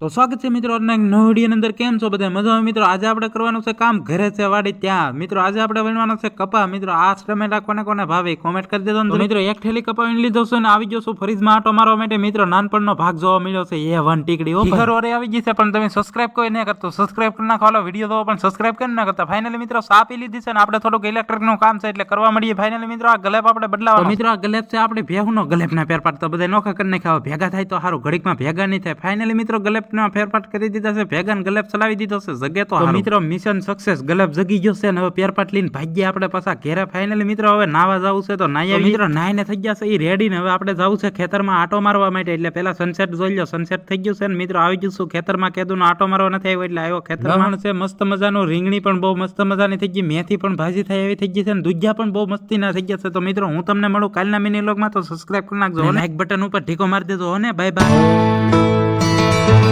તો સ્વાગત છે મિત્રો અને એક વિડીયોની અંદર. કેમ છો બધા? મજામાં? મિત્રો આજે આપણે કરવાનું છે કામ. ઘરે છે વાડી ત્યાં. મિત્રો આજે આપણે વણવાનું છે કપા. મિત્રો આ ટમેટા કોને કોને ભાવે? કોમેન્ટ કરી દેજો ને તો મિત્રો એક થેલી કપા વીણી લીધો છે ને આવી જશો ફ્રીજમાં. આટો મારવા માટે મિત્રો નાનપણનો ભાગ જોવા મળ્યો છે. એ વન ટીકડી ઓફર ઓરે આવી ગઈ છે પણ તમે સબસ્ક્રાઇબ કોઈ નહીં કરતો. સબસ્ક્રાઇબ કરી નાખો. વીડિયો જોવો પણ સબસ્ક્રાઇબ કરી ના કરતા. ફાઇનલી મિત્રો સાપી લીધી છે ને આપણે થોડુંક ઇલેક્ટ્રિકનું કામ છે એટલે કરવા મળીએ. ફાઇનલી મિત્રો આ ગલેપ આપણે બદલાવા મિત્રો આ ગલેપ છે આપણે ભેહુનો ગલેબના પેર પાડતા બધા નોખા કરી નાખ્યા. ભેગા થાય તો સારું. ઘડીકમાં ભેગા નહીં થાય. ફાઇનલી મિત્રો ગલેપ ના ફેરફાટ કરી દીધા છે ભેગા ગલેબ ચલાવી દીધો છે જગે તો મિત્રો મિશન સક્સેસ ગલેબ જગી ગયો છે ને હવે ફેરફાટ લઈને ભાગ્ય આપણે પાછા. ઘેરે ફાઇનલી મિત્રો હવે નાવા જવું છે તો નાયા મિત્રો નાઈને થઈ ગયા છે એ રેડી ને હવે આપણે જવું છે ખેતરમાં આટો મારવા માટે. એટલે પેલા સનસેટ જોઈ લો સનસેટ થઈ ગયું છે ને મિત્રો આવી જશું ખેતરમાં. કેદુનો આટો મારવા નથી આવ્યો એટલે આવ્યો ખેતરમાં. છે મસ્ત મજાનું રીંગણી પણ બહુ મસ્ત મજાની થઈ ગઈ મેથી પણ ભાજી થાય એવી થઈ ગઈ છે ને દુજ્યા પણ બહુ મસ્તી ના થઈ ગયા છે. તો મિત્રો હું તમને મળું કાલના મિની લોગમાં તો સબસ્ક્રાઇબ કરી નાખજો લાઈક બટન ઉપર ઢીકો મારી દેજો ને? Bye bye